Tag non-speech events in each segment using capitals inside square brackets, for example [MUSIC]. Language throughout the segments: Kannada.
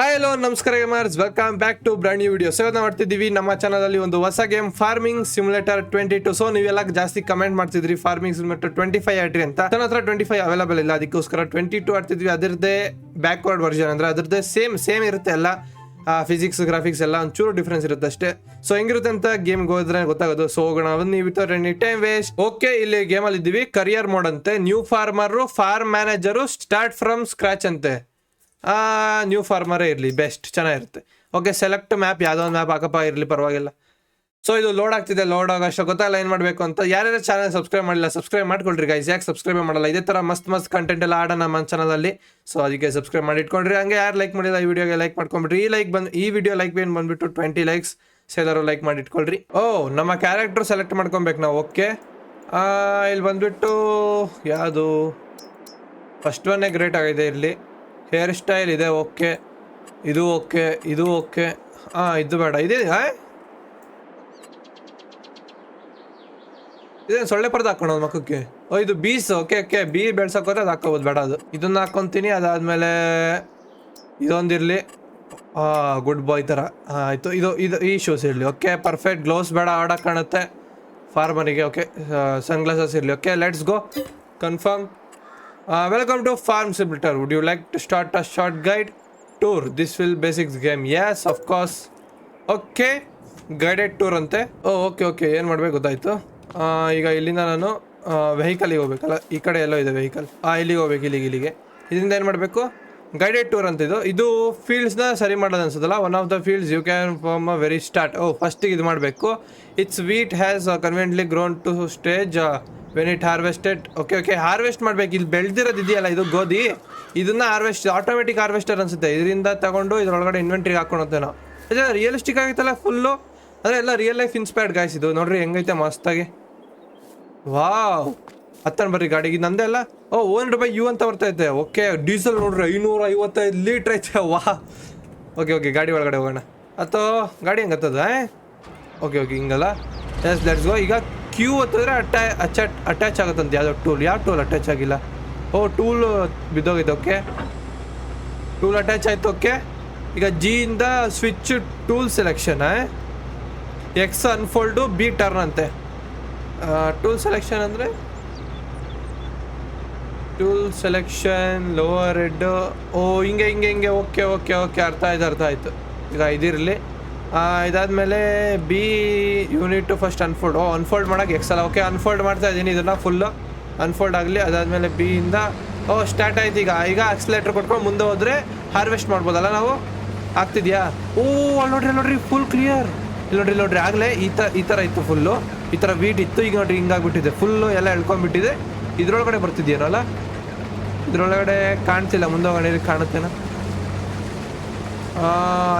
ಹಾಯ್ ಹಲೋ ನಮಸ್ಕಾರ gamers welcome back to brand new video ಸೇವನ ಮಾಡ್ತಿದ್ದೀವಿ ನಮ್ಮ ಚಾನಲಲ್ಲಿ ಒಂದು ಹೊಸ game farming simulator twenty two so ನೀವೆಲ್ಲ ಜಾಸ್ತಿ ಕಮೆಂಟ್ ಮಾಡ್ತಿದ್ರಿ ಫಾರ್ಮಿಂಗ್ ಸಿಮ್ಯುಲೇಟರ್ ಟ್ವೆಂಟಿ ಫೈವ್ ಆಡ್ರಿ ಅಂತ. ನನ್ನ ಹತ್ರ ಟ್ವೆಂಟಿ ಫೈವ್ ಅವೈಲೇಬಲ್ ಇಲ್ಲ. ಅದಕ್ಕೋಸ್ಕರ ಟ್ವೆಂಟಿ ಟು ಆಡ್ತಿದ್ವಿ. ಅದರದ್ದೇ ಬ್ಯಾಕ್ವರ್ಡ್ ವರ್ಷನ್ ಅಂದ್ರೆ ಅದರದ್ದೇ ಸೇಮ್ ಸೇಮ್ ಇರುತ್ತೆ ಎಲ್ಲ. ಫಿಸಿಕ್ಸ್ ಗ್ರಾಫಿಕ್ಸ್ ಎಲ್ಲ ಒಂಚೂರು ಡಿಫ್ರೆನ್ಸ್ ಇರುತ್ತೆ ಅಷ್ಟೇ. ಸೊ ಹೆಂಗಿರುತ್ತೆ ಅಂತ ಗೇಮ್ಗೆ ಹೋದ್ರೆ ಗೊತ್ತಾಗೋದು. ಸೊ ಹೋಗೋಣ. ಬನ್ನಿ without any time waste okay ಇಲ್ಲಿ ಗೇಮಲ್ಲಿ ಇದ್ದೀವಿ ಕರಿಯರ್ ಮೋಡ್ ಅಂತೆ. New farmer farm manager start from scratch ಅಂತೆ. ನ್ಯೂ ಫಾರ್ಮರೇ ಇರಲಿ ಬೆಸ್ಟ್ ಚೆನ್ನಾಗಿರುತ್ತೆ. ಓಕೆ ಸೆಲೆಕ್ಟ್ ಮ್ಯಾಪ್ ಯಾವುದೋ ಒಂದು ಮ್ಯಾಪ್ ಹಾಕಪ್ಪ, ಇರಲಿ, ಪರವಾಗಿಲ್ಲ. ಸೊ ಇದು ಲೋಡ್ ಆಗ್ತಿದೆ ಲೋಡ್ ಆಗೋ ಅಷ್ಟು ಗೊತ್ತಾಗಲ್ಲ ಏನು ಮಾಡಬೇಕು ಅಂತ. ಯಾರ್ಯಾರು ಚಾನಲ್ ಸಬ್ಸ್ಕ್ರೈಬ್ ಮಾಡಿಲ್ಲ ಸಬ್ಸ್ಕ್ರೈಬ್ ಮಾಡ್ಕೊಳ್ರಿ ಗೈಸ್ ಯಾಕೆ ಸಬ್ಸ್ಕ್ರೈಬ್ ಮಾಡಲ್ಲ? ಇದೇ ಥರ ಮಸ್ತ್ ಮಸ್ತ್ ಕಂಟೆಂಟ್ ಎಲ್ಲ ಆಡೋಣ ನಮ್ಮ ಚಾನಲಲ್ಲಿ ಸೊ ಅದಕ್ಕೆ ಸಬ್ಸ್ಕ್ರೈಬ್ ಮಾಡಿ ಇಟ್ಕೊಂಡ್ರಿ. ಹಂಗೆ ಯಾರು ಲೈಕ್ ಮಾಡಿಲ್ಲ, ಈ ವಿಡಿಯೋಗೆ ಲೈಕ್ ಮಾಡ್ಕೊಂಬಿಟ್ರಿ ಈ ಲೈಕ್ ಬಂದು, ಈ ವಿಡಿಯೋ ಲೈಕ್ ಏನು ಬಂದುಬಿಟ್ಟು ಟ್ವೆಂಟಿ ಲೈಕ್ಸ್ ಎಲ್ಲರೂ ಲೈಕ್ ಮಾಡಿ ಇಟ್ಕೊಳ್ರಿ. ಓ, ನಮ್ಮ ಕ್ಯಾರೆಕ್ಟ್ರ್ ಸೆಲೆಕ್ಟ್ ಮಾಡ್ಕೊಬೇಕು ನಾವು. ಓಕೆ ಇಲ್ಲಿ ಬಂದುಬಿಟ್ಟು, ಯಾವುದು? ಫಸ್ಟ್ ಒನ್ನೇ ಗ್ರೇಟ್ ಆಗಿದೆ ಇಲ್ಲಿ. ಹೇರ್ ಸ್ಟೈಲ್ ಇದೆ ಓಕೆ ಇದು ಓಕೆ ಇದು ಓಕೆ ಹಾಂ ಇದು ಬೇಡ. ಇದೆ ಹಾಂ ಇದೇನು ಸೊಳ್ಳೆ ಪರದ ಹಾಕೋಣ ಮಕ್ಕಕ್ಕೆ. ಓ, ಇದು ಬೀಸ್ ಓಕೆ ಓಕೆ ಬೀ ಬೆಳ್ಸೋಕೋದ್ರೆ ಅದು ಹಾಕೋಬೋದು, ಬೇಡ ಅದು. ಇದನ್ನ ಹಾಕೊತೀನಿ, ಅದಾದಮೇಲೆ ಇದೊಂದಿರಲಿ. ಗುಡ್ ಬಾಯ್ ಥರ ಹಾಂ ಆಯಿತು. ಇದು ಇದು, ಈ ಶೂಸ್ ಇರಲಿ ಓಕೆ ಪರ್ಫೆಕ್ಟ್ ಗ್ಲೌಸ್ ಬೇಡ ಆಡೋಕೆ ಕಾಣುತ್ತೆ. ಫಾರ್ಮರಿಗೆ ಓಕೆ ಸನ್ ಗ್ಲಾಸಸ್ ಇರಲಿ okay let's go confirm welcome to farm Simulator. Would you like to start a short guide tour this will basics game Yes, of course. Okay guided tour ಅಂತೆ. ಓ ಓಕೆ ಓಕೆ ಏನು ಮಾಡ್ಬೇಕು ಗೊತ್ತಾಯ್ತು? ಈಗ ಇಲ್ಲಿಂದ ನಾನು ವೆಹಿಕಲಿಗೆ ಹೋಗ್ಬೇಕಲ್ಲ? ಈ ಕಡೆ ಎಲ್ಲೋ ಇದೆ ವೆಹಿಕಲ್ ಹಾಂ ಇಲ್ಲಿಗೆ ಹೋಗ್ಬೇಕು ಇಲ್ಲಿಗೆ ಇಲ್ಲಿಗೆ. ಇದರಿಂದ ಏನು ಮಾಡಬೇಕು? ಗೈಡೆಡ್ ಟೂರ್ ಅಂತ ಇದು. ಇದು ಫೀಲ್ಡ್ಸ್ನ ಸರಿ ಮಾಡೋದು ಅನ್ಸುತ್ತಲ್ಲ? One of the fields you can farm a very start ಓ ಫಸ್ಟಿಗೆ ಇದು ಮಾಡಬೇಕು. It's wheat has currently grown to stage when it harvested okay okay harvest ಮಾಡ್ಬೇಕು. ಇಲ್ಲಿ ಬೆಳೆದಿರೋದು ಇದೆಯಲ್ಲ, ಇದು ಗೋಧಿ. ಇದನ್ನ ಹಾರ್ವೆಸ್ಟ್ ಆಟೋಮೆಟಿಕ್ ಹಾರ್ವೆಸ್ಟರ್ ಅನ್ಸುತ್ತೆ. ಇದರಿಂದ ತಗೊಂಡು ಇದ್ರೊಳಗಡೆ ಇನ್ವೆಂಟ್ರಿಗೆ ಹಾಕೊಂಡು ನಾವು. ಅದೇ ರಿಯಲಿಸ್ಟಿಕ್ ಆಗೈತಲ್ಲ ಫುಲ್ಲು ಅಂದರೆ ಎಲ್ಲ ರಿಯಲ್ ಲೈಫ್ ಇನ್ಸ್ಪೈರ್ಡ್ ಗಾಯ್ಸ್ ಇದು. ನೋಡ್ರಿ, ಹೆಂಗೈತೆ ಮಸ್ತಾಗಿ. ವಾವ್ ಹತ್ತನ್ ಬರ್ರಿ ಗಾಡಿಗೆ ಇದು ನಂದೇ ಅಲ್ಲ. ಓ ಓನ್ ರೂಪಾಯಿ ಯು ಅಂತ ಬರ್ತೈತೆ ಓಕೆ ಡೀಸೆಲ್ ನೋಡ್ರಿ ಐನೂರ ಐವತ್ತೈದು ಲೀಟ್ರ್ ಐತೆ. ವಾ ಓಕೆ ಓಕೆ ಗಾಡಿ ಒಳಗಡೆ ಹೋಗೋಣ. ಅಥವಾ, ಗಾಡಿ ಹೆಂಗೆ ಹತ್ತದ ಓಕೆ ಓಕೆ ಹಿಂಗಲ್ಲ. ಎಸ್ ಲೆಟ್ಸ್ ಗೋ ಈಗ ಕ್ಯೂ ಹತ್ತಿದ್ರೆ ಅಟ್ಯಾ ಅಚ್ಯಾಟ್ ಅಟ್ಯಾಚ್ ಆಗುತ್ತಂತೆ, ಯಾವುದೋ ಟೂಲ್. ಯಾವ ಟೂಲ್ ಅಟ್ಯಾಚ್ ಆಗಿಲ್ಲ? ಓ, ಟೂಲ್ ಬಿದ್ದೋಗಿದೆ, ಓಕೆ. ಟೂಲ್ ಅಟ್ಯಾಚ್ ಆಯ್ತು, ಓಕೆ. ಈಗ ಜಿಯಿಂದ switch tool selection X unfold B turn ಅಂತೆ. ಟೂಲ್ ಸೆಲೆಕ್ಷನ್ ಅಂದರೆ? ಟೂಲ್ ಸೆಲೆಕ್ಷನ್, ಲೋವರ್ ಹೆಡ್, ಓ, ಹಿಂಗೆ ಹಿಂಗೆ ಹಿಂಗೆ, ಓಕೆ ಓಕೆ ಓಕೆ, ಅರ್ಥ ಆಯ್ತು ಅರ್ಥ ಆಯ್ತು. ಈಗ ಇದಿರಲಿ. ಇದಾದಮೇಲೆ ಬಿ ಯೂನಿಟ್ ಫಸ್ಟ್ ಅನ್ಫೋಲ್ಡ್ ಓ ಅನ್ಫೋಲ್ಡ್ ಮಾಡೋಕೆ ಎಕ್ಸಲ್ಲ ಓಕೆ ಅನ್ಫೋಲ್ಡ್ ಮಾಡ್ತಾ ಇದ್ದೀನಿ ಇದನ್ನು ಫುಲ್ಲು ಅನ್ಫೋಲ್ಡ್ ಆಗಲಿ, ಅದಾದಮೇಲೆ ಬಿಯಿಂದ ಓ ಸ್ಟಾರ್ಟ್ ಆಯ್ತು ಈಗ. ಈಗ ಆಕ್ಸಿಲೇಟ್ರ್ ಕೊಟ್ಕೊಂಡು ಮುಂದೆ ಹೋದರೆ ಹಾರ್ವೆಸ್ಟ್ ಮಾಡ್ಬೋದಲ್ಲ ನಾವು? ಆಗ್ತಿದ್ಯಾ? ಓ, ಅಲ್ಲಿ ನೋಡ್ರಿ ನೋಡ್ರಿ ಫುಲ್ ಕ್ಲಿಯರ್ ಇಲ್ಲಿ ನೋಡ್ರಿ ಇಲ್ಲಿ ನೋಡ್ರಿ, ಆಗಲೇ ಈ ಥರ ಈ ಥರ ಇತ್ತು ಫುಲ್ಲು ಈ ಥರ ವೀಟ್ ಇತ್ತು, ಈಗ ನೋಡ್ರಿ ಹಿಂಗಾಗ್ಬಿಟ್ಟಿದೆ ಫುಲ್ಲು ಎಲ್ಲ ಎಳ್ಕೊಂಡ್ಬಿಟ್ಟಿದೆ. ಇದ್ರೊಳಗಡೆ ಬರ್ತಿದ್ಯಾರಲ್ಲ ಇದ್ರೊಳಗಡೆ ಕಾಣ್ತಿಲ್ಲ, ಮುಂದೆ ಕಾಣುತ್ತೇನ.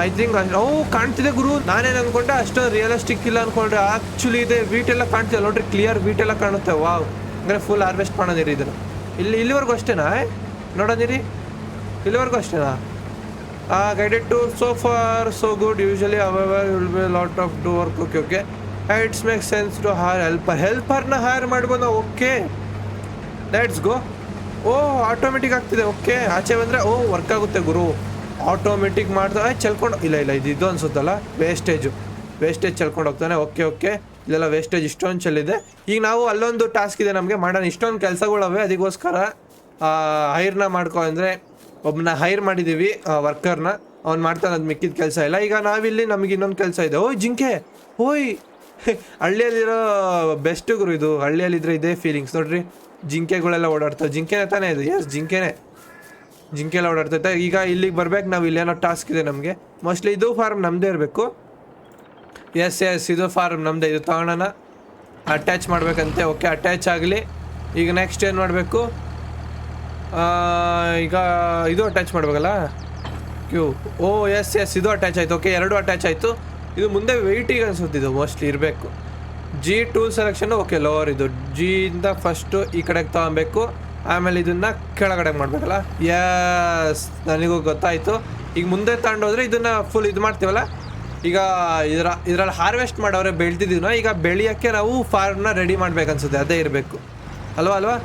ಐ ಥಿಂಕ್ ಓ, ಕಾಣ್ತಿದೆ ಗುರು. ನಾನೇನು ಅನ್ಕೊಂಡೆ ಅಷ್ಟೊಂದು ರಿಯಲಿಸ್ಟಿಕ್ ಇಲ್ಲ ಅನ್ಕೊಂಡ್ರೆ. ಆಕ್ಚುಲಿ ಇದೆ ವೀಟ್ ಎಲ್ಲ ಕಾಣ್ತಿಲ್ಲ ನೋಡ್ರಿ ಕ್ಲಿಯರ್ ವೀಟ್ ಎಲ್ಲ ಕಾಣುತ್ತೆ. ವಾವ್ ಅಂದರೆ ಫುಲ್ ಹಾರ್ವೆಸ್ಟ್ ಮಾಡೋದಿರಿ ಇದನ್ನು. ಇಲ್ಲಿ, ಇಲ್ಲಿವರೆಗೂ ಅಷ್ಟೇನಾ ನೋಡೋದಿರಿ. ಇಲ್ಲಿವರೆಗೂ ಅಷ್ಟೇನಾ? Guided to so far so good usually however will be lot of do work okay okay it's make sense to hire helper ಹೆಲ್ಪರ್ನ hire ಮಾಡ್ಬೋದು ಓಕೆ ಲೆಟ್ಸ್ ಗೋ ಓ ಆಟೋಮೆಟಿಕ್ ಆಗ್ತಿದೆ. ಓಕೆ ಆಚೆ ಬಂದರೆ ಓ ವರ್ಕ್ ಆಗುತ್ತೆ ಗುರು. ಆಟೋಮೆಟಿಕ್ ಮಾಡ್ತಾ ಚೆಲ್ಕೊಂಡು ಇಲ್ಲ ಇಲ್ಲ, ಇದು ಇದು ಅನ್ಸುತ್ತಲ್ಲ? ವೇಸ್ಟೇಜು ವೇಸ್ಟೇಜ್ ಚೆಲ್ಕೊಂಡು ಹೋಗ್ತಾನೆ. ಓಕೆ ಓಕೆ ಇಲ್ಲೆಲ್ಲ ವೇಸ್ಟೇಜ್ ಇಷ್ಟೊಂದು ಚೆಲ್ಲಿದೆ. ಈಗ ನಾವು ಅಲ್ಲೊಂದು ಟಾಸ್ಕ್ ಇದೆ ನಮಗೆ. ಮಾಡೋಣ. ಇಷ್ಟೊಂದು ಕೆಲಸಗಳವೆ. ಅದಕ್ಕೋಸ್ಕರ ಹೈರ್ನ ಮಾಡ್ಕೊ ಅಂದರೆ ಒಬ್ಬನ ಹೈರ್ ಮಾಡಿದ್ದೀವಿ ವರ್ಕರ್ನ ಅವ್ನು ಮಾಡ್ತಾನೆ ಅದು ಮಿಕ್ಕಿದ ಕೆಲಸ ಇಲ್ಲ. ಈಗ ನಾವಿಲ್ಲಿ ನಮಗೆ ಇನ್ನೊಂದು ಕೆಲಸ ಇದೆ. ಓಯ್, ಜಿಂಕೆ! ಓಯ್! [LAUGHS] ಹಳ್ಳಿಯಲ್ಲಿರೋ ಬೆಸ್ಟ್ ಗುರು ಇದು. ಹಳ್ಳಿಯಲ್ಲಿದ್ರೆ ಇದೇ ಫೀಲಿಂಗ್ಸ್ ನೋಡ್ರಿ, ಜಿಂಕೆಗಳೆಲ್ಲ ಓಡಾಡ್ತಾವೆ. ಜಿಂಕೆನೇ ತಾನೇ ಇದು? ಎಸ್ ಜಿಂಕೆನೇ. ಜಿಂಕೆ ಎಲ್ಲ ಓಡಾಡ್ತೈತೆ ಈಗ ಇಲ್ಲಿಗೆ ಬರ್ಬೇಕು, ನಾವು ಇಲ್ಲೇನೋ ಟಾಸ್ಕ್ ಇದೆ ನಮಗೆ. ಮೋಸ್ಟ್ಲಿ ಇದು ಫಾರ್ಮ್ ನಮ್ಮದೇ ಇರಬೇಕು. ಎಸ್ ಎಸ್ ಇದು ಫಾರ್ಮ್ ನಮ್ಮದೇ ಇದು ತಗೊಳ್ಳೋಣ ಅಟ್ಯಾಚ್ ಮಾಡ್ಬೇಕಂತೆ. ಓಕೆ ಅಟ್ಯಾಚ್ ಆಗಲಿ. ಈಗ ನೆಕ್ಸ್ಟ್ ಏನು ಮಾಡಬೇಕು? ಈಗ ಇದು ಅಟ್ಯಾಚ್ ಮಾಡಬೇಕಲ್ಲ? ಕ್ಯೂ ಓ ಎಸ್ ಎಸ್ ಇದು ಅಟ್ಯಾಚ್ ಆಯಿತು. ಓಕೆ ಎರಡು ಅಟ್ಯಾಚ್ ಆಯಿತು. ಇದು ಮುಂದೆ ವೆಯ್ಟಿಗೆ ಇದು ಮೋಸ್ಟ್ಲಿ ಇರಬೇಕು. G to selection okay lower ಇದು. ಜಿಯಿಂದ ಫಸ್ಟು ಈ ಕಡೆಗೆ ತಗೊಬೇಕು. ಆಮೇಲೆ ಇದನ್ನ ಕೆಳಗಡೆ ಮಾಡಬೇಕಲ್ಲ? ಯಸ್ ನನಗೂ ಗೊತ್ತಾಯಿತು. ಈಗ ಮುಂದೆ ತಗೊಂಡೋದ್ರೆ ಇದನ್ನ ಫುಲ್ ಇದು ಮಾಡ್ತೀವಲ್ಲ? ಈಗ ಇದರ, ಇದರಲ್ಲಿ ಹಾರ್ವೆಸ್ಟ್ ಮಾಡೋರೆ ಬೆಳ್ತಿದ್ದೀವಿ ಈಗ ಬೆಳೆಯೋಕ್ಕೆ ನಾವು ಫಾರ್ಮ್ನ ರೆಡಿ ಮಾಡ್ಬೇಕನ್ಸುತ್ತೆ, ಅದೇ ಇರಬೇಕು. ಅಲ್ವಾ ಅಲ್ವಾ?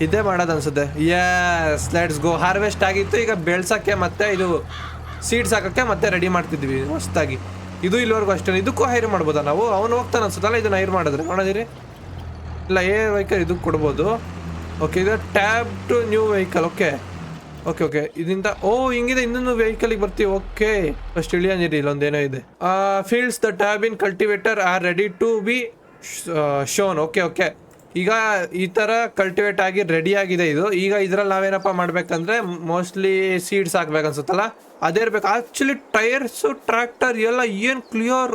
ಇದೇ ಮಾಡೋದು ಅನ್ಸುತ್ತೆ ಯಸ್ ಲೆಟ್ಸ್ ಗೋ ಹಾರ್ವೆಸ್ಟ್ ಆಗಿತ್ತು, ಈಗ ಬೆಳ್ಸೋಕ್ಕೆ ಮತ್ತೆ ಇದು ಸೀಡ್ಸ್ ಹಾಕೋಕ್ಕೆ ಮತ್ತೆ ರೆಡಿ ಮಾಡ್ತಿದ್ವಿ, ಹೊಸ್ದಾಗಿ. ಇದು ಇಲ್ಲಿವರೆಗೂ ಅಷ್ಟೇ. ಇದಕ್ಕೂ ಹೈರ್ ಮಾಡ್ಬೋದಾ ನಾವು? ಅವನು ಹೋಗ್ತಾನೆ ಅನ್ಸುತ್ತಲ್ಲ, ಇದನ್ನ ಹೈರ್ ಮಾಡಿದ್ರೆ. ಮಾಡೋದಿರಿ ಇಲ್ಲ, ಏ ವೆಹಿಕಲ್ ಇದಕ್ಕೆ ಕೊಡ್ಬೋದು. ಓಕೆ ಇದು tab to new vehicle okay okay okay ಇದರಿಂದ, ಓ, ಹಿಂಗಿದೆ, ಇನ್ನೊಂದು ವೆಹಿಕಲ್ಗೆ ಬರ್ತೀವಿ ಓಕೆ ಫಸ್ಟ್ ಇಳಿಯ ನೀರಿ ಇಲ್ಲೊಂದೇನೋ ಇದೆ. Fields the tab in cultivator are ready to be shown okay okay ಈಗ ಈ ಥರ ಕಲ್ಟಿವೇಟ್ ಆಗಿ ರೆಡಿ ಆಗಿದೆ ಇದು. ಈಗ ಇದ್ರಲ್ಲಿ ನಾವೇನಪ್ಪ ಮಾಡ್ಬೇಕಂದ್ರೆ ಮೋಸ್ಟ್ಲಿ ಸೀಡ್ಸ್ ಹಾಕ್ಬೇಕನ್ಸುತ್ತಲ್ಲ, ಅದೇ ಇರ್ಬೇಕು. ಆ್ಯಕ್ಚುಲಿ ಟೈರ್ಸು ಟ್ರ್ಯಾಕ್ಟರ್ ಎಲ್ಲ ಏನು ಕ್ಲಿಯರ್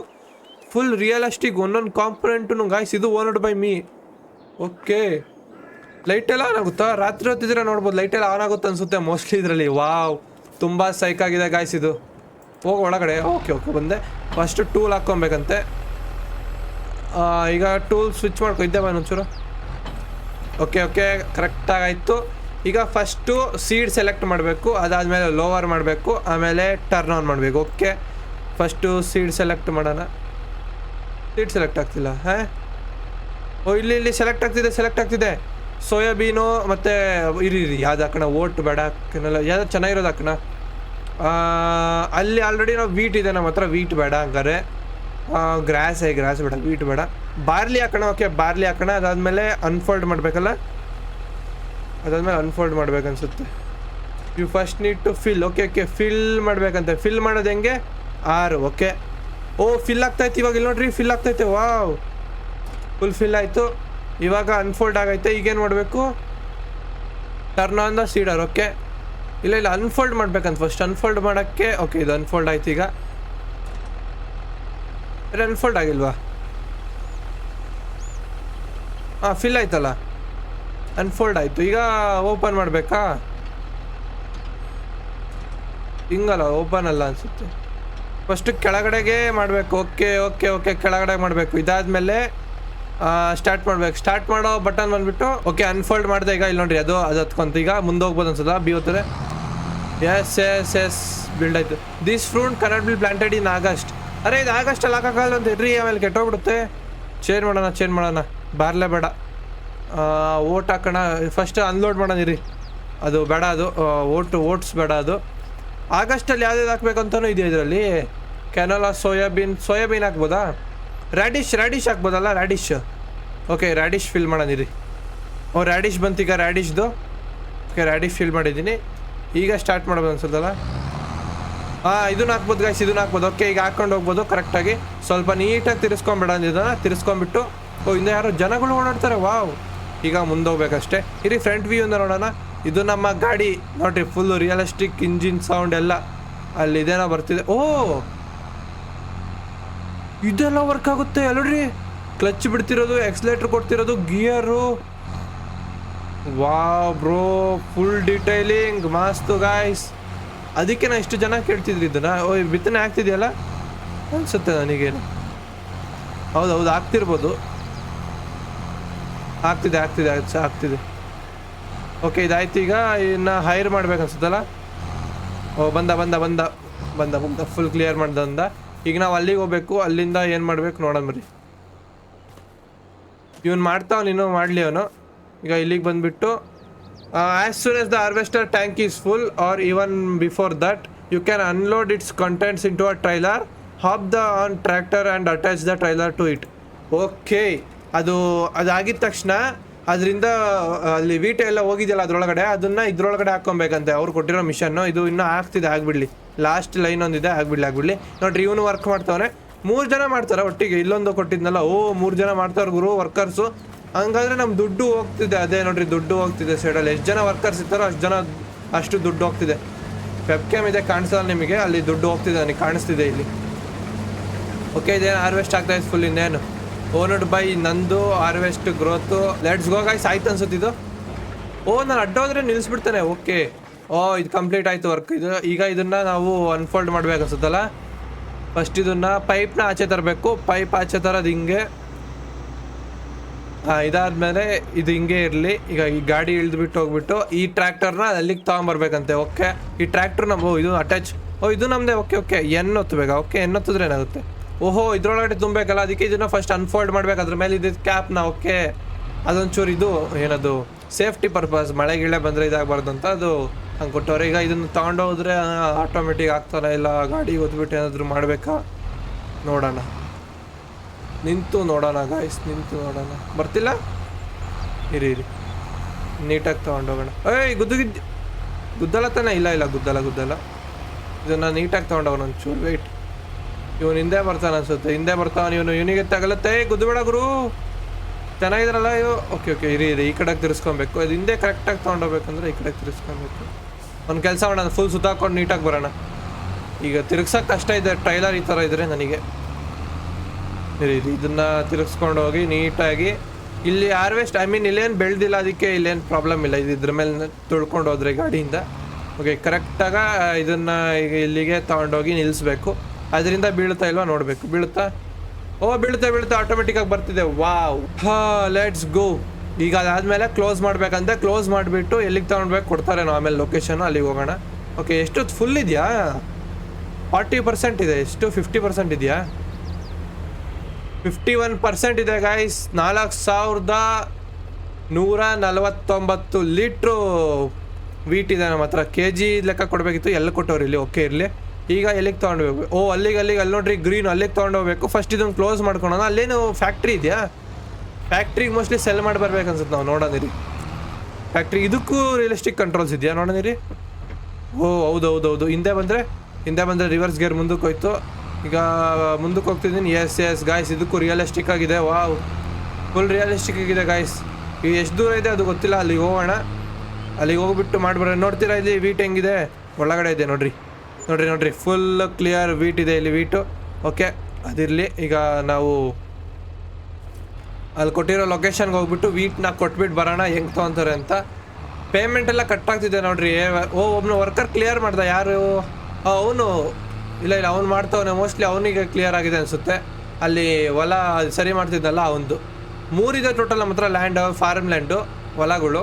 ಫುಲ್ ರಿಯಲಿಸ್ಟಿಕ್ ಒಂದೊಂದು ಕಾಂಪೊನೆಂಟು ಗಾಯ್ಸ್ ಇದು owned by me okay light ಎಲ್ಲ ಆನ್ ಆಗುತ್ತಾ? ರಾತ್ರಿ ಹೊತ್ತಿದ್ರೆ ನೋಡ್ಬೋದು. ಲೈಟ್ ಎಲ್ಲ ಆನ್ ಆಗುತ್ತೆ ಅನ್ಸುತ್ತೆ ಮೋಸ್ಟ್ಲಿ ಇದರಲ್ಲಿ. ವಾವ್ ತುಂಬ ಸೈಕ್ ಆಗಿದೆ ಗಾಯ್ಸ್ ಇದು. ಹೋಗಿ ಒಳಗಡೆ. ಓಕೆ ಓಕೆ ಬಂದೆ. ಫಸ್ಟ್ ಟೂಲ್ ಹಾಕ್ಕೊಬೇಕಂತೆ. ಈಗ ಟೂಲ್ ಸ್ವಿಚ್ ಮಾಡ್ಕೊ. ಇದ್ದೆ ಬಾ ಒಂಚೂರು? ಓಕೆ ಓಕೆ ಕರೆಕ್ಟಾಗಿ ಆಯಿತು ಈಗ ಫಸ್ಟು ಸೀಡ್ ಸೆಲೆಕ್ಟ್ ಮಾಡಬೇಕು. ಅದಾದಮೇಲೆ ಲೋವರ್ ಮಾಡಬೇಕು. ಆಮೇಲೆ ಟರ್ನ್ ಆನ್ ಮಾಡಬೇಕು. ಓಕೆ ಫಸ್ಟು ಸೀಡ್ ಸೆಲೆಕ್ಟ್ ಮಾಡೋಣ. ಸೀಡ್ ಸೆಲೆಕ್ಟ್ ಆಗ್ತಿಲ್ಲ, ಹಾಂ? ಓ, ಇಲ್ಲಿ ಇಲ್ಲಿ ಸೆಲೆಕ್ಟ್ ಆಗ್ತಿದೆ ಸೆಲೆಕ್ಟ್ ಆಗ್ತಿದೆ. ಸೋಯಾಬೀನು ಮತ್ತು ಇರಿ ಇರಿ, ಯಾವ್ದು ಹಾಕೋಣ? ಓಟ್ ಬೇಡ ಹಾಕೋಣಲ್ಲ ಯಾವ್ದು ಚೆನ್ನಾಗಿರೋದು ಹಾಕೋಣ? ಅಲ್ಲಿ ಆಲ್ರೆಡಿ ನಾವು ವೀಟ್ ಇದೆ, ನಮ್ಮ ಹತ್ರ ವೀಟ್ ಬೇಡ ಹಂಗಾರೆ ಗ್ರಾಸ್ ಏ ಗ್ರಾಸ್ ಬೇಡ ವೀಟ್ ಬೇಡ. ಬಾರ್ಲಿ ಹಾಕೋಣ ಓಕೆ ಬಾರ್ಲಿ ಹಾಕೋಣ, ಅದಾದಮೇಲೆ ಅನ್ಫೋಲ್ಡ್ ಮಾಡಬೇಕಲ್ಲ? ಅದಾದ್ಮೇಲೆ unfold ಮಾಡ್ಬೇಕನ್ಸುತ್ತೆ. You first need to fill okay okay fill ಮಾಡ್ಬೇಕಂತೆ. Fill ಮಾಡೋದು ಹೆಂಗೆ? ಆರು ಓಕೆ ಓ ಫಿಲ್ ಆಗ್ತೈತೆ ಇವಾಗ, ಇಲ್ಲಿ ನೋಡ್ರಿ ಫಿಲ್ ಆಗ್ತೈತೆ ವಾವ್ ಫುಲ್ ಫಿಲ್ ಆಯಿತು. ಇವಾಗ ಅನ್ಫೋಲ್ಡ್ ಆಗೈತೆ, ಈಗೇನು ಮಾಡಬೇಕು? Turn on the seeder okay ಇಲ್ಲ ಇಲ್ಲ ಅನ್ಫೋಲ್ಡ್ ಮಾಡ್ಬೇಕಂತ ಫಸ್ಟ್ ಅನ್ಫೋಲ್ಡ್ ಮಾಡೋಕ್ಕೆ ಓಕೆ ಇದು ಅನ್ಫೋಲ್ಡ್ ಆಯ್ತು ಈಗ. ಅನ್ಫೋಲ್ಡ್ ಆಗಿಲ್ವಾ? ಹಾಂ ಫಿಲ್ ಆಯ್ತಲ್ಲ? ಅನ್ಫೋಲ್ಡ್ ಆಯಿತು. ಈಗ ಓಪನ್ ಮಾಡಬೇಕಾ? ಹಿಂಗಲ್ಲ ಓಪನ್ ಅಲ್ಲ ಅನಿಸುತ್ತೆ. ಫಸ್ಟು ಕೆಳಗಡೆಗೆ ಮಾಡಬೇಕು. ಓಕೆ ಓಕೆ ಓಕೆ ಕೆಳಗಡೆ ಮಾಡಬೇಕು. ಇದಾದ್ಮೇಲೆ ಸ್ಟಾರ್ಟ್ ಮಾಡ್ಬೇಕು. ಸ್ಟಾರ್ಟ್ ಮಾಡೋ ಬಟನ್ ಬಂದ್ಬಿಟ್ಟು ಓಕೆ ಅನ್ಫೋಲ್ಡ್ ಮಾಡಿದೆ ಈಗ ಇಲ್ಲಿ ನೋಡ್ರಿ ಅದು ಅದು ಹತ್ಕೊಂತ. ಈಗ ಮುಂದೆ ಹೋಗ್ಬೋದು ಅನ್ಸದ ಬಿ ಹೋಗ್ತದೆ ಎಸ್ ಎಸ್ ಎಸ್ ಬಿಲ್ಡ್ ಆಯ್ತು. This fruit cannot be planted in August ಅರೆ, ಇದು ಆಗಸ್ಟ್ ಅಲ್ಲಿ ಹಾಕೋಕ್ಕಾಗಲ್ಲ ಅಂತ ಇರ್ರಿ ಆಮೇಲೆ ಕೆಟ್ಟೋಗ್ಬಿಡುತ್ತೆ. ಚೇಂಜ್ ಮಾಡೋಣ ಚೇಂಜ್ ಮಾಡೋಣ. ಬಾರ್ಲೇ ಬೇಡ. ಓಟ್ ಹಾಕೋಣ. ಫಸ್ಟ್ ಅನ್ಲೋಡ್ ಮಾಡೋಣ ಇರಿ. ಅದು ಬೇಡ, ಅದು ಓಟ್ ಓಟ್ಸ್ ಬೇಡ ಅದು. ಆಗಸ್ಟಲ್ಲಿ ಯಾವ್ದು ಹಾಕ್ಬೇಕಂತನೂ ಇದೆ ಇದರಲ್ಲಿ? ಕೆನೋಲಾ ಸೋಯಾಬೀನ್ ಸೋಯಾಬೀನ್ ಹಾಕ್ಬೋದಾ? ರ್ಯಾಡಿಶ್ ರ್ಯಾಡಿಶ್ ಹಾಕ್ಬೋದಲ್ಲ ರ್ಯಾಡಿಶ್ ಓಕೆ ರ್ಯಾಡಿಶ್ ಫಿಲ್ ಮಾಡೋದಿರಿ. ಓ ರ್ಯಾಡಿಶ್ ಬಂತೀಗ ರ್ಯಾಡಿಶ್ದು ಓಕೆ ರ್ಯಾಡಿಶ್ ಫಿಲ್ ಮಾಡಿದ್ದೀನಿ. ಈಗ ಸ್ಟಾರ್ಟ್ ಮಾಡ್ಬೋದು ಅನ್ಸುತ್ತಲ್ಲ? ಹಾಂ ಇದನ್ನ ಹಾಕ್ಬೋದು ಗೈಸ್ ಇದನ್ನ ಹಾಕ್ಬೋದು. ಓಕೆ ಈಗ ಹಾಕ್ಕೊಂಡು ಹೋಗ್ಬೋದು ಕರೆಕ್ಟಾಗಿ ಸ್ವಲ್ಪ ನೀಟಾಗಿ ತಿರ್ಸ್ಕೊಂಬೇಡ ಅಂದಿದ್ದಾನ ತಿರ್ಸ್ಕೊಂಬಿಟ್ಟು, ಓ ಇಂದ ಯಾರೋ ಜನಗಳು ಓಡಾಡ್ತಾರೆ, ವಾವ್. ಈಗ ಮುಂದೆ ಹೋಗ್ಬೇಕಷ್ಟೇ. ಇರಿ ಫ್ರಂಟ್ ವ್ಯೂ ಇಂದ ನೋಡೋಣ. ಇದು ನಮ್ಮ ಗಾಡಿ. ನೋಡ್ರಿ ಫುಲ್ಲು ರಿಯಲಿಸ್ಟಿಕ್ ಇಂಜಿನ್ ಸೌಂಡ್ ಎಲ್ಲ. ಅಲ್ಲಿ ಇದೇನೋ ಬರ್ತಿದೆ. ಓ ಇದೆಲ್ಲ ವರ್ಕ್ ಆಗುತ್ತೆ ಅಲ್ರಿ ಕ್ಲಚ್ ಬಿಡ್ತಿರೋದು ಎಕ್ಸಲೇಟರ್ ಕೊಡ್ತಿರೋದು ಗಿಯರು ವಾ ಬ್ರೋ ಫುಲ್ ಡೀಟೈಲಿಂಗ್ ಮಾಸ್ತು ಗಾಯ್ಸ್ ಅದಕ್ಕೆ ನಾ ಇಷ್ಟು ಜನ ಕೇಳ್ತಿದ್ರು ಇದನ್ನ. ಓ ಈ ಬಿತ್ತನೆ ಆಗ್ತಿದೆಯಲ್ಲ? ಅನ್ಸುತ್ತೆ ನನಗೇನು. ಹೌದು ಹೌದು, ಆಗ್ತಿರ್ಬೋದು. ಆಗ್ತಿದೆ ಆಗ್ತಿದೆ ಆಗ್ತಿದೆ ಆಗ್ತಿದೆ. ಓಕೆ ಇದಾಯ್ತು ಈಗ. ಇನ್ನು ಹೈರ್ ಮಾಡ್ಬೇಕು ಅನ್ಸುತ್ತಲ್ಲ? ಓ, ಬಂದ ಬಂದ ಬಂದ. ಬಂದ ಬಂದ ಫುಲ್ ಕ್ಲಿಯರ್ ಮಾಡ್ದಂದ ಈಗ ನಾವು ಅಲ್ಲಿಗೆ ಹೋಗ್ಬೇಕು, ಅಲ್ಲಿಂದ ಏನು ಮಾಡ್ಬೇಕು ನೋಡೋಣ ಇವ್ನು ಇವನು ಮಾಡ್ತಾವ ನೀನು ಮಾಡಲಿ ಅವನು. ಈಗ ಇಲ್ಲಿಗೆ ಬಂದುಬಿಟ್ಟು as soon as the harvester tank is full or even before that you can unload its contents into a trailer hop the on tractor and attach the trailer to it okay ಅದು, ಅದಾಗಿದ ತಕ್ಷಣ ಅದರಿಂದ ಅಲ್ಲಿ ವೀಟೆ ಎಲ್ಲ ಹೋಗಿದೆಯಲ್ಲ ಅದರೊಳಗಡೆ? ಅದನ್ನ ಇದ್ರೊಳಗಡೆ ಹಾಕೊಬೇಕಂತೆ ಅವ್ರು ಕೊಟ್ಟಿರೋ ಮಿಷನ್ ಇದು ಇನ್ನೂ ಆಗ್ತಿದೆ, ಆಗ್ಬಿಡ್ಲಿ. ಲಾಸ್ಟ್ ಲೈನ್ ಒಂದಿದೆ, ಆಗ್ಬಿಡ್ಲಿ ಆಗ್ಬಿಡ್ಲಿ. ನೋಡ್ರಿ, ಇವನು ವರ್ಕ್ ಮಾಡ್ತಾವನೆ. ಮೂರು ಜನ ಮಾಡ್ತಾರೆ ಒಟ್ಟಿಗೆ. ಇಲ್ಲೊಂದು ಕೊಟ್ಟಿದ್ನಲ್ಲ, ಓ, ಮೂರು ಜನ ಮಾಡ್ತಾರ ಗುರು ವರ್ಕರ್ಸು ಹಂಗಾದ್ರೆ ನಮ್ಮ ದುಡ್ಡು ಹೋಗ್ತಿದೆ. ಅದೇ ನೋಡ್ರಿ, ದುಡ್ಡು ಹೋಗ್ತಿದೆ ಸೈಡಲ್ಲಿ ಎಷ್ಟು ಜನ ವರ್ಕರ್ಸ್ ಇರ್ತಾರೋ ಅಷ್ಟು ಜನ, ಅಷ್ಟು ದುಡ್ಡು ಹೋಗ್ತಿದೆ. ವೆಬ್ಕ್ಯಾಮ್ ಇದೆ, ಕಾಣಿಸಲ್ಲ ನಿಮಗೆ. ಅಲ್ಲಿ ದುಡ್ಡು ಹೋಗ್ತಿದೆ ನನಗೆ ಕಾಣಿಸ್ತಿದೆ ಇಲ್ಲಿ. ಓಕೆ ಇದೇನು ಹಾರ್ವೆಸ್ಟ್ ಆಗ್ತಾ ಇದೆ ಫುಲ್ ಇನ್ನೇನು? ಓನಡ್ ಬೈ ನಂದು harvest growth. Let's go guys ಆಯ್ತು ಅನ್ಸುತ್ತೆ ಇದು. ಓ ನಾನು ಅಡ್ಡೋದ್ರೆ ನಿಲ್ಲಿಸ್ಬಿಡ್ತಾನೆ ಓಕೆ ಓ ಇದು ಕಂಪ್ಲೀಟ್ ಆಯ್ತು ವರ್ಕ್ ಇದು ಈಗ ಇದನ್ನ ನಾವು ಅನ್ಫೋಲ್ಡ್ ಮಾಡ್ಬೇಕು ಅನ್ಸುತ್ತಲ್ಲ? ಫಸ್ಟ್ ಇದನ್ನ ಪೈಪ್ನ ಆಚೆ ತರಬೇಕು. ಪೈಪ್ ಆಚೆ ತರೋದು ಹಿಂಗೆ. ಆ, ಇದಾದ್ಮೇಲೆ ಇದು ಹಿಂಗೆ ಇರಲಿ. ಈಗ ಈ ಗಾಡಿ ಇಳಿದ್ಬಿಟ್ಟು ಹೋಗ್ಬಿಟ್ಟು ಈ ಟ್ರ್ಯಾಕ್ಟರ್ನ ಅಲ್ಲಿಗೆ ತಗೊಂಬರ್ಬೇಕಂತೆ. ಓಕೆ ಈ ಟ್ರ್ಯಾಕ್ಟರ್ ನಮ್ಮ ಇದು ಅಟ್ಯಾಚ್ ಓ ಇದು ನಮ್ಮದೇ ಓಕೆ ಓಕೆ ಎನ್ ಒತ್ತಬೇಕಾ ಓಕೆ ಎನ್ ಹೊತ್ತಿದ್ರೆ ಏನಾಗುತ್ತೆ ಓಹೋ, ಇದ್ರೊಳಗಡೆ ತುಂಬಬೇಕಲ್ಲ? ಅದಕ್ಕೆ ಇದನ್ನ ಫಸ್ಟ್ ಅನ್ಫೋಲ್ಡ್ ಮಾಡ್ಬೇಕು. ಅದ್ರ ಮೇಲೆ ಇದ್ದಿದ್ದು ನಾ ಓಕೆ ಅದೊಂಚೂರು ಇದು, ಏನದು ಸೇಫ್ಟಿ ಪರ್ಪಸ್ ಮಳೆ ಗಿಳೆ ಬಂದರೆ ಇದಾಗಬಾರ್ದು ಅಂತ ಅದು ಹಂಗೆ ಕೊಟ್ಟವ್ರೆ ಈಗ ಇದನ್ನು ತಗೊಂಡೋದ್ರೆ ಆಟೋಮೆಟಿಕ್ ಆಗ್ತಾರ ಇಲ್ಲ, ಗಾಡಿ ಓದ್ಬಿಟ್ಟು ಏನಾದರೂ ಮಾಡಬೇಕಾ? ನೋಡೋಣ. ನಿಂತು ನೋಡೋಣ ಗಾಯ್ಸ್ ನಿಂತು ನೋಡೋಣ. ಬರ್ತಿಲ್ಲ? ಇರಿ ಇರಿ. ನೀಟಾಗಿ ತೊಗೊಂಡೋಗೋಣ. ಏಯ್ ಗಿದ್ದು ಗುದ್ದಲ್ಲ ತಾನೆ? ಇಲ್ಲ ಇಲ್ಲ, ಗುದ್ದಲ ಗುದ್ದಲ. ಇದನ್ನು ನೀಟಾಗಿ ತೊಗೊಂಡೋಗೋಣ ಒಂಚೂರು. ವೆಯ್ಟ್ ಇವನು ಹಿಂದೆ ಬರ್ತಾನ ಅನ್ಸುತ್ತೆ. ಹಿಂದೆ ಬರ್ತಾನೆ, ಇವನು ಇವನಿಗೆ ತಗಲತ್ತೆ. ಗುದ್ದುಬೇಡ ಗುದ್ದು ಬೇಡ ಗುರು. ಚೆನ್ನಾಗಿದ್ರಲ್ಲ ಇವು ಓಕೆ ಓಕೆ ಇರಿ ಇರಿ. ಈ ಕಡೆಗೆ ತಿರ್ಸ್ಕೊಬೇಕು. ಅದು ಹಿಂದೆ ಕರೆಕ್ಟಾಗಿ ತೊಗೊಂಡೋಗ್ಬೇಕಂದ್ರೆ ಈ ಕಡೆಗೆ ತಿರ್ಸ್ಕೊಬೇಕು. ಒಂದು ಕೆಲಸ ಮಾಡೋಣ ಫುಲ್ ಸುತ್ತಾಕೊಂಡು ನೀಟಾಗಿ ಬರೋಣ. ಈಗ ತಿರ್ಗ್ಸೋಕೆ ಕಷ್ಟ ಇದೆ. ಟ್ರೈಲರ್ ಈ ಥರ ಇದ್ರೆ ನನಗೆ. ಇರಿ ಇರಿ. ಇದನ್ನು ತಿರ್ಗಿಸ್ಕೊಂಡು ಹೋಗಿ ನೀಟಾಗಿ. ಇಲ್ಲಿ ಹಾರ್ವೆಸ್ಟ್ ಐ ಮೀನ್ ಇಲ್ಲೇನು ಬೆಳೆದಿಲ್ಲ, ಅದಕ್ಕೆ ಇಲ್ಲೇನು ಪ್ರಾಬ್ಲಮ್ ಇಲ್ಲ. ಇದು ಇದ್ರ ಮೇಲೆ ತುಳ್ಕೊಂಡು ಹೋದ್ರೆ ಗಾಡಿಯಿಂದ. ಓಕೆ ಕರೆಕ್ಟಾಗ ಇದನ್ನು ಈಗ ಇಲ್ಲಿಗೆ ತೊಗೊಂಡೋಗಿ ನಿಲ್ಲಿಸ್ಬೇಕು ಅದರಿಂದ ಬೀಳ್ತಾ ಇಲ್ವಾ ನೋಡಬೇಕು. ಬೀಳುತ್ತಾ? ಓ, ಬೀಳುತ್ತೆ ಬೀಳುತ್ತೆ ಆಟೋಮೆಟಿಕ್ಕಾಗಿ ಬರ್ತಿದೆ. ವಾವ್. ಹಾ ಲೆಟ್ಸ್ ಗೋ ಈಗ ಅದಾದಮೇಲೆ ಕ್ಲೋಸ್ ಮಾಡ್ಬೇಕಂದ್ರೆ ಕ್ಲೋಸ್ ಮಾಡಿಬಿಟ್ಟು ಎಲ್ಲಿಗೆ ತಗೊಂಡ್ಬೇಕು ಕೊಡ್ತಾರೆ ನಾವು ಆಮೇಲೆ ಲೊಕೇಶನ್ ಅಲ್ಲಿಗೆ ಹೋಗೋಣ. ಓಕೆ ಎಷ್ಟು ಫುಲ್ ಇದೆಯಾ? ಫಾರ್ಟಿ ಪರ್ಸೆಂಟ್ ಇದೆ. ಎಷ್ಟು? ಫಿಫ್ಟಿ ಪರ್ಸೆಂಟ್ ಇದೆಯಾ? ಫಿಫ್ಟಿ ಒನ್ ಪರ್ಸೆಂಟ್ ಇದೆ ಗಾಯ್ಸ್ ನಾಲ್ಕು ಸಾವಿರದ ನೂರ ನಲವತ್ತೊಂಬತ್ತು ಲೀಟ್ರು ವೀಟ್ ಇದೆ ನಮ್ಮ ಹತ್ರ. ಕೆ ಜಿ ಲೆಕ್ಕ ಕೊಡಬೇಕಿತ್ತು. ಎಲ್ಲ ಕೊಟ್ಟವ್ರು ಇಲ್ಲಿ? ಓಕೆ ಇರಲಿ. ಈಗ ಎಲ್ಲಿಗೆ ತೊಗೊಂಡೋಗ್ಬೇಕು ಓ, ಅಲ್ಲಿಗೆ ಅಲ್ಲಿಗೆ. ಅಲ್ಲಿ ನೋಡ್ರಿ ಗ್ರೀನ್ ಅಲ್ಲಿಗೆ ತೊಗೊಂಡೋಗ್ಬೇಕು ಫಸ್ಟ್ ಇದನ್ನು ಕ್ಲೋಸ್ ಮಾಡ್ಕೊಳೋಣ. ಅಲ್ಲೇನು ಫ್ಯಾಕ್ಟ್ರಿ ಇದೆಯಾ? ಫ್ಯಾಕ್ಟ್ರಿಗೆ ಮೋಸ್ಟ್ಲಿ ಸೆಲ್ ಮಾಡಿ ಬರ್ಬೇಕು ಅನ್ಸುತ್ತೆ ನಾವು, ನೋಡೋದಿರಿ. ಫ್ಯಾಕ್ಟ್ರಿ ಇದಕ್ಕೂ ರಿಯಲಿಸ್ಟಿಕ್ ಕಂಟ್ರೋಲ್ಸ್ ಇದೆಯಾ? ನೋಡೋದಿರಿ. ಓ ಹೌದು ಹೌದು ಹೌದು ಹಿಂದೆ ಬಂದರೆ ಹಿಂದೆ ಬಂದರೆ ರಿವರ್ಸ್ ಗೇರ್ ಮುಂದಕ್ಕೆ ಹೋಯ್ತು. ಈಗ ಮುಂದಕ್ಕೆ ಹೋಗ್ತಿದ್ದೀನಿ. ಎಸ್ ಎಸ್ ಗಾಯ್ಸ್ ಇದಕ್ಕೂ ರಿಯಲಿಸ್ಟಿಕ್ ಆಗಿದೆ. ವಾವ್ ಫುಲ್ ರಿಯಲಿಸ್ಟಿಕ್ ಆಗಿದೆ ಗಾಯ್ಸ್ ಈಗ ಎಷ್ಟು ದೂರ ಇದೆ ಅದು ಗೊತ್ತಿಲ್ಲ. ಅಲ್ಲಿಗೆ ಹೋಗೋಣ. ಅಲ್ಲಿಗೆ ಹೋಗ್ಬಿಟ್ಟು ಮಾಡ್ಬಾರ ನೋಡ್ತೀರಾ ಇಲ್ಲಿ ವೀಟ್ ಹೆಂಗಿದೆ ಒಳಗಡೆ ಇದೆ, ನೋಡ್ರಿ. ನೋಡ್ರಿ ನೋಡ್ರಿ. ಫುಲ್ ಕ್ಲಿಯರ್ ವೀಟ್ ಇದೆ ಇಲ್ಲಿ ವೀಟು ಓಕೆ ಅದಿರಲಿ, ಈಗ ನಾವು ಅಲ್ಲಿ ಕೊಟ್ಟಿರೋ ಲೊಕೇಶನ್ಗೆ ಹೋಗ್ಬಿಟ್ಟು ವೀಟ್ನ ಕೊಟ್ಬಿಟ್ಟು ಬರೋಣ, ಹೆಂಗೆ ತೊಗೊಂತಾರೆ ಅಂತ. ಪೇಮೆಂಟ್ ಎಲ್ಲ ಕಟ್ ಆಗ್ತಿದೆ ನೋಡ್ರಿ. ಓ ಒಬ್ಬನು ವರ್ಕರ್ ಕ್ಲಿಯರ್ ಮಾಡ್ದ, ಯಾರು? ಅವನು, ಇಲ್ಲ ಇಲ್ಲ, ಅವ್ನು ಮಾಡ್ತವನೆ. ಮೋಸ್ಟ್ಲಿ ಅವನಿಗೆ ಕ್ಲಿಯರ್ ಆಗಿದೆ ಅನಿಸುತ್ತೆ. ಅಲ್ಲಿ ಹೊಲ ಸರಿ ಮಾಡ್ತಿದ್ದಲ್ಲ ಅವನದು ಮೂರಿದೆ ಟೋಟಲ್ ನಮ್ಮ ಹತ್ರ ಲ್ಯಾಂಡ್ ಫಾರ್ಮ್ ಲ್ಯಾಂಡು ಹೊಲಗಳು.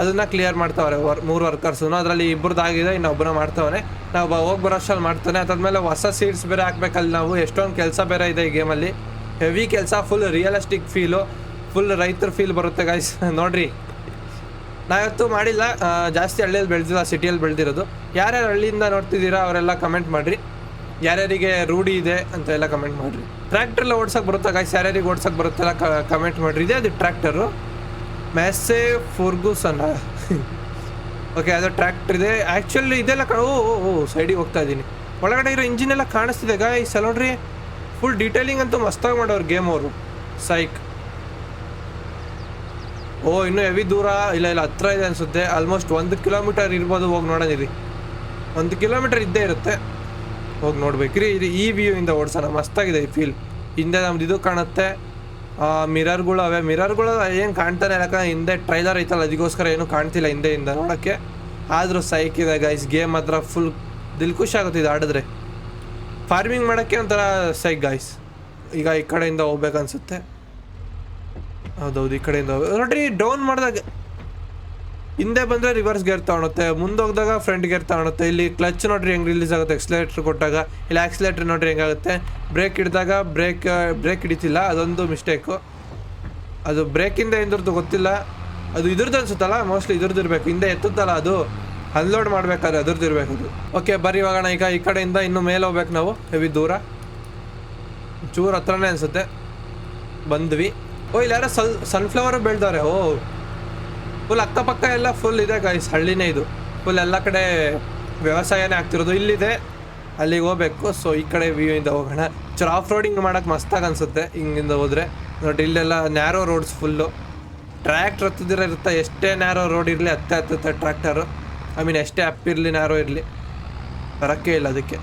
ಅದನ್ನ ಕ್ಲಿಯರ್ ಮಾಡ್ತಾವ್ರೆ. ವರ್, ಮೂರು ವರ್ಕರ್ಸು ಅದರಲ್ಲಿ ಇಬ್ಬರದ್ದು ಆಗಿದೆ, ಇನ್ನು ಒಬ್ಬನ ಮಾಡ್ತಾವನೆ. ನಾವು ಹೋಗಿ ಬರೋಷ್ಟಲ್ಲಿ ಮಾಡ್ತಾನೆ. ಅದಾದ್ಮೇಲೆ ಹೊಸ ಸೀಟ್ಸ್ ಬೇರೆ ಹಾಕ್ಬೇಕಲ್ಲಿ ನಾವು. ಎಷ್ಟೊಂದು ಕೆಲಸ ಬೇರೆ ಇದೆ ಈ ಗೇಮಲ್ಲಿ ಹೆವಿ ಕೆಲಸ ಫುಲ್ ರಿಯಲಿಸ್ಟಿಕ್ ಫೀಲು ಫುಲ್ ರೈತರ ಫೀಲ್ ಬರುತ್ತೆ ಗಾಯ್ಸ್ [LAUGHS] ನೋಡ್ರಿ. ನಾವತ್ತು ಮಾಡಿಲ್ಲ. ಜಾಸ್ತಿ ಹಳ್ಳಿಯಲ್ಲಿ ಬೆಳೆದಿಲ್ಲ ಸಿಟಿಯಲ್ಲಿ ಬೆಳೆದಿರೋದು. ಯಾರ್ಯಾರು ಹಳ್ಳಿಯಿಂದ ನೋಡ್ತಿದ್ದೀರಾ, ಅವರೆಲ್ಲ ಕಮೆಂಟ್ ಮಾಡಿರಿ. ಯಾರ್ಯಾರಿಗೆ ರೂಢಿ ಇದೆ ಅಂತ ಎಲ್ಲ ಕಮೆಂಟ್ ಮಾಡಿರಿ. ಟ್ರ್ಯಾಕ್ಟರ್ ಎಲ್ಲ ಓಡ್ಸಕ್ಕೆ ಬರುತ್ತಾ ಗಾಯ್ಸ್ ಯಾರ್ಯಾರಿಗೆ ಓಡ್ಸೋಕೆ ಬರುತ್ತೆಲ್ಲ ಕಮೆಂಟ್ ಮಾಡಿರಿ. ಇದೆ ಅದು ಟ್ರ್ಯಾಕ್ಟರು ಮ್ಯಾಸೆ ಫುರ್ಗುಸನ್ ಓಕೆ ಅದು ಟ್ರ್ಯಾಕ್ಟರ್ ಇದೆ. ಆ್ಯಕ್ಚುಲಿ ಇದೆಲ್ಲ ಓ, ಓ ಸೈಡಿಗೆ ಹೋಗ್ತಾ ಇದ್ದೀನಿ. ಒಳಗಡೆ ಇರೋ ಇಂಜಿನ್ ಎಲ್ಲ ಕಾಣಿಸ್ತಿದೆ ಗಾಯ್ಸ್ ಈ ನೋಡ್ರಿ ಫುಲ್ ಡೀಟೇಲಿಂಗ್ ಅಂತೂ ಮಸ್ತಾಗಿ ಮಾಡೋರು ಗೇಮ್ ಅವರು. ಸೈಕ್ ಓ ಇನ್ನೂ ಹೆವಿ ದೂರ? ಇಲ್ಲ ಇಲ್ಲ ಹತ್ರ ಇದೆ ಅನಿಸುತ್ತೆ. ಆಲ್ಮೋಸ್ಟ್ ಒಂದು ಕಿಲೋಮೀಟರ್ ಇರ್ಬೋದು ಹೋಗಿ ನೋಡೋದಿರಿ. ಒಂದು ಕಿಲೋಮೀಟರ್ ಇದ್ದೇ ಇರುತ್ತೆ. ಹೋಗಿ ನೋಡ್ಬೇಕ್ರಿ. ಇದು ಈ ವ್ಯೂ ಇಂದ ಓಡಿಸೋಣ. ಮಸ್ತಾಗಿದೆ ಈ ಫೀಲ್ ಹಿಂದೆ ನಮ್ದು ಇದು ಕಾಣುತ್ತೆ. ಮಿರರ್ಗಳು ಅವೆ. ಮಿರರ್ಗಳು ಏನು ಕಾಣ್ತಾನೆ? ಯಾಕಂದ್ರೆ ಹಿಂದೆ ಟ್ರೈಲರ್ ಐತಲ್ಲ ಅದಕ್ಕೋಸ್ಕರ ಏನು ಕಾಣ್ತಿಲ್ಲ ಹಿಂದೆಯಿಂದ ನೋಡೋಕ್ಕೆ. ಆದರೂ ಸೈಕ್ ಇದೆ ಗೈಸ್ ಗೇಮ್ ಹತ್ರ ಫುಲ್ ದಿಲ್ ಖುಷಿ ಆಗುತ್ತೆ ಇದು ಆಡಿದ್ರೆ. ಫಾರ್ಮಿಂಗ್ ಮಾಡೋಕ್ಕೆ ಒಂಥರ ಸೈಕ್ ಗಾಯ್ಸ್ ಈಗ ಈ ಕಡೆಯಿಂದ ಹೋಗ್ಬೇಕನ್ಸುತ್ತೆ. ಹೌದೌದು, ಈ ಕಡೆಯಿಂದ ಹೋಗ್ಬೇಕು. ನೋಡ್ರಿ ಡೌನ್ ಮಾಡಿದಾಗ ಹಿಂದೆ ಬಂದರೆ ರಿವರ್ಸ್ ಗೇರ್ ತಗೊಳುತ್ತೆ, ಮುಂದೆ ಹೋಗಿದಾಗ ಫ್ರಂಟ್ ಗೇರ್ ತಗೊಳುತ್ತೆ. ಇಲ್ಲಿ ಕ್ಲಚ್ ನೋಡ್ರಿ ಹೆಂಗೆ ರಿಲೀಸ್ ಆಗುತ್ತೆ ಎಕ್ಸ್ಲೇಟ್ರ್ ಕೊಟ್ಟಾಗ. ಇಲ್ಲಿ ಆಕ್ಸಿಲೇಟ್ರ್ ನೋಡ್ರಿ ಹೆಂಗಾಗುತ್ತೆ ಬ್ರೇಕ್ ಹಿಡಿದಾಗ ಬ್ರೇಕ್ ಬ್ರೇಕ್ ಹಿಡಿತಿಲ್ಲ, ಅದೊಂದು ಮಿಸ್ಟೇಕು ಅದು ಬ್ರೇಕಿಂದ ಹಿಂದಿರ್ದು ಗೊತ್ತಿಲ್ಲ. ಅದು ಇದ್ರದ್ದು ಅನ್ಸುತ್ತಲ್ಲ ಮೋಸ್ಟ್ಲಿ ಇದ್ರದ್ದು ಇರಬೇಕು. ಹಿಂದೆ ಎತ್ತುತ್ತಲ್ಲ ಅದು. ಅನ್ಲೋಡ್ ಮಾಡ್ಬೇಕಾದ್ರೆ ಅದ್ರದ್ದು ಇರಬೇಕು ಅದು. ಓಕೆ ಬರ್ರಿ ಹೋಗೋಣ ಈಗ ಈ ಕಡೆಯಿಂದ ಇನ್ನು ಮೇಲೆ ಹೋಗ್ಬೇಕು ನಾವು ಹೆವಿ ದೂರ. ಚೂರು ಹತ್ರನೇ ಅನ್ಸುತ್ತೆ. ಬಂದ್ವಿ. ಓ ಇಲ್ಲಿ ಯಾರೋ ಸಲ್ ಸನ್ಫ್ಲವರು ಬೆಳ್ದವ್ರೆ. ಓ ಫುಲ್ ಅಕ್ಕಪಕ್ಕ ಎಲ್ಲ ಫುಲ್ ಇದೆ ಗೈಸ್ ಹಳ್ಳಿನೇ ಇದು. ಫುಲ್ ಎಲ್ಲ ಕಡೆ ವ್ಯವಸಾಯನೇ ಆಗ್ತಿರೋದು. ಇಲ್ಲಿದೆ, ಅಲ್ಲಿಗೆ ಹೋಗ್ಬೇಕು. ಸೊ ಈ ಕಡೆ ವ್ಯೂ ಇಂದ ಹೋಗೋಣ. ಚೂರು ಆಫ್ ರೋಡಿಂಗ್ ಮಾಡಕ್ಕೆ ಮಸ್ತಾಗಿ ಅನ್ಸುತ್ತೆ ಹಿಂಗಿಂದ ಹೋದ್ರೆ. ನೋಡಿ ಇಲ್ಲೆಲ್ಲ ನ್ಯಾರೋ ರೋಡ್ಸ್ ಫುಲ್ಲು ಟ್ರ್ಯಾಕ್ಟರ್ ಹತ್ತದಿರ ಇರುತ್ತೆ. ಎಷ್ಟೇ ನ್ಯಾರೋ ರೋಡ್ ಇರಲಿ, ಹತ್ತೆ ಹತ್ತುತ್ತೆ ಟ್ರ್ಯಾಕ್ಟರು ಐ ಮೀನ್ ಎಷ್ಟೇ ಅಪ್ ಇರಲಿ ನ್ಯಾರೋ ಇರಲಿ. ಬರೋಕ್ಕೆ ಇಲ್ಲ ಅದಕ್ಕೆ.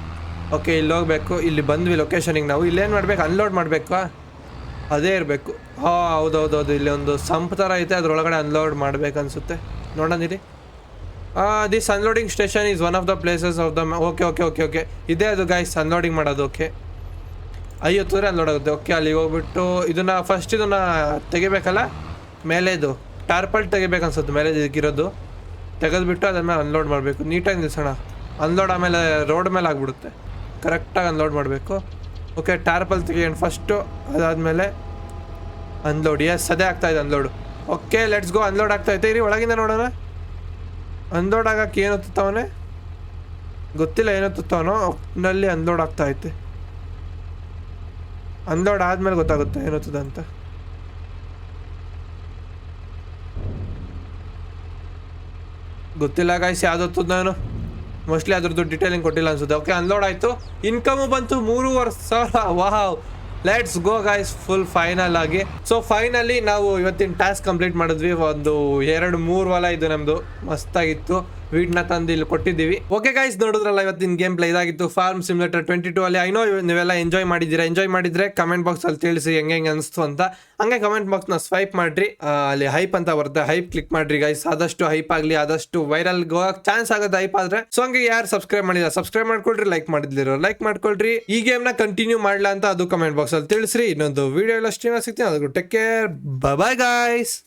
ಓಕೆ ಇಲ್ಲಿ ಹೋಗ್ಬೇಕು. ಇಲ್ಲಿ ಬಂದ್ವಿ ಲೊಕೇಶನಿಗೆ ನಾವು. ಇಲ್ಲೇನು ಮಾಡ್ಬೇಕು? ಅನ್ಲೋಡ್ ಮಾಡಬೇಕಾ? ಅದೇ ಇರಬೇಕು. ಹಾಂ, ಹೌದೌದೌದು. ಇಲ್ಲಿ ಒಂದು ಸಂಪ್ ಥರ ಐತೆ. ಅದರೊಳಗಡೆ ಅನ್ಲೋಡ್ ಮಾಡಬೇಕನ್ಸುತ್ತೆ. ನೋಡೋಣಿರಿ this unloading station is one of the places of the okay okay okay okay ಇದೇ ಅದು ಗಾಯ್ಸ್ ಅನ್ಲೋಡಿಂಗ್ ಮಾಡೋದು ಓಕೆ ಐವತ್ತೂರೆ ಅನ್ಲೋಡ್ ಆಗುತ್ತೆ. ಓಕೆ ಅಲ್ಲಿಗೆ ಹೋಗ್ಬಿಟ್ಟು ಇದನ್ನು ಫಸ್ಟ್ ಇದನ್ನು ತೆಗಿಬೇಕಲ್ಲ? ಮೇಲೆದು. ಟಾರ್ಪಲ್ ತೆಗಿಬೇಕನ್ಸುತ್ತೆ ಮೇಲೆ ಇದಕ್ಕಿರೋದು ತೆಗೆದುಬಿಟ್ಟು ಅದನ್ನು ಅನ್ಲೋಡ್ ಮಾಡಬೇಕು. ನೀಟಾಗಿ ನಿಲ್ಸೋಣ. ಅನ್ಲೋಡ್ ಆಮೇಲೆ ರೋಡ್ ಮೇಲೆ ಆಗಿಬಿಡುತ್ತೆ. ಕರೆಕ್ಟಾಗಿ ಅನ್ಲೋಡ್ ಮಾಡಬೇಕು. ಓಕೆ ಟಾರ್ಪಲ್ ತೆಗಿಯೋಣ ಫಸ್ಟು ಅದಾದಮೇಲೆ ಅನ್ಲೋಡ್ ಎಸ್ ಅದೇ ಆಗ್ತಾಯಿದೆ unload okay let's go unload ಆಗ್ತಾ ಐತೆ ಇರಿ, ಒಳಗಿಂದ ನೋಡೋಣ. ಅನ್ಲೋಡ್ ಆಗಕ್ಕೆ ಏನು ತುತ್ತವನೇ? ಗೊತ್ತಿಲ್ಲ, ಏನೋ ತುತ್ತವನೋ? ಒಟ್ಟಿನಲ್ಲಿ ಅನ್ಲೋಡ್ ಆಗ್ತಾ ಐತೆ. ಅನ್ಲೋಡ್ ಆದಮೇಲೆ ಗೊತ್ತಾಗುತ್ತೆ ಏನತ್ತದ ಅಂತ. ಗೊತ್ತಿಲ್ಲ ಗಾಯ್ಸ್ ಯಾವ್ದು ನಾನು ಮೋಸ್ಟ್ಲಿ ಅದ್ರದ್ದು ಡಿಟೇಲಿಂಗ್ ಕೊಟ್ಟಿಲ್ಲ ಅನ್ಸುತ್ತೆ. ಓಕೆ ಅನ್ಲೋಡ್ ಆಯ್ತು. ಇನ್ಕಮ್ ಬಂತು ಮೂರುವರೆ ಸಾವಿರ. Wow let's go guys full final ಆಗಿ. ಸೊ ಫೈನಲಿ ನಾವು ಇವತ್ತಿನ ಟಾಸ್ಕ್ ಕಂಪ್ಲೀಟ್ ಮಾಡಿದ್ವಿ. ಒಂದು ಎರಡು, ಮೂರು ವಲ ಇದು ನಮ್ಮದು ಮಸ್ತಾಗಿತ್ತು. ವೀಡ್ನ ತಂದು ಇಲ್ಲಿ ಕೊಟ್ಟಿದ್ದೀವಿ. ಓಕೆ ಗೈಸ್ ನೋಡಿದ್ರಲ್ಲ ಇವತ್ತಿನ ಗೇಮ್ ಪ್ಲೇ ಇದಾಗಿತ್ತು. ಫಾರ್ಮ್ ಸಿಮ್ಯುಲೇಟರ್ ಟ್ವೆಂಟಿ ಟು ಅಲ್ಲಿ ಐನೋ ನೀವೆಲ್ಲ ಎಂಜಾಯ್ ಮಾಡಿದ್ದೀರಾ? ಎಂಜಾಯ್ ಮಾಡಿದ್ರೆ ಕಮೆಂಟ್ ಬಾಕ್ಸ್ ಅಲ್ಲಿ ತಿಳಿಸಿ ಹೆಂಗೆ ಹೆಂಗೆ ಅನಿಸ್ತು ಅಂತ. ಹಂಗೆ ಕಮೆಂಟ್ ಬಾಕ್ಸ್ನ ಸ್ವೈಪ್ ಮಾಡ್ರಿ. ಅಲ್ಲಿ ಹೈಪ್ ಅಂತ ಬರುತ್ತೆ. ಹೈಪ್ ಕ್ಲಿಕ್ ಮಾಡ್ರಿ ಗೈಸ್ ಆದಷ್ಟು ಹೈಪ್ ಆಗಲಿ, ಆದಷ್ಟು ವೈರಲ್ ಹೋಗಕ್ ಚಾನ್ಸ್ ಆಗುತ್ತೆ ಹೈಪ್ ಆದ್ರೆ ಸೊ ಹಂಗೆ ಯಾರು ಸಬ್ಸ್ಕ್ರೈಬ್ ಮಾಡಿಲ್ಲ ಸಬ್ಸ್ಕ್ರೈಬ್ ಮಾಡ್ಕೊಳ್ರಿ ಲೈಕ್ ಮಾಡಿದ್ಲಿರೋ ಲೈಕ್ ಮಾಡ್ಕೊಳ್ರಿ. ಈ ಗೇಮ್ನ ಕಂಟಿನ್ಯೂ ಮಾಡ್ಲಾ ಅಂತ ಅದು ಕಮೆಂಟ್ ಬಾಕ್ಸ್ ಅಲ್ಲಿ ತಿಳಿಸ್ರಿ. ಇನ್ನೊಂದು ವಿಡಿಯೋ ಎಲ್ಲ ಸ್ಟ್ರೀಮ್ ಸಿಗ್ತೀನಿ. ಅದಕ್ಕೂ ಟೇಕ್ ಕೇರ್ ಬಾಯ್ ಗಾಯ್ಸ್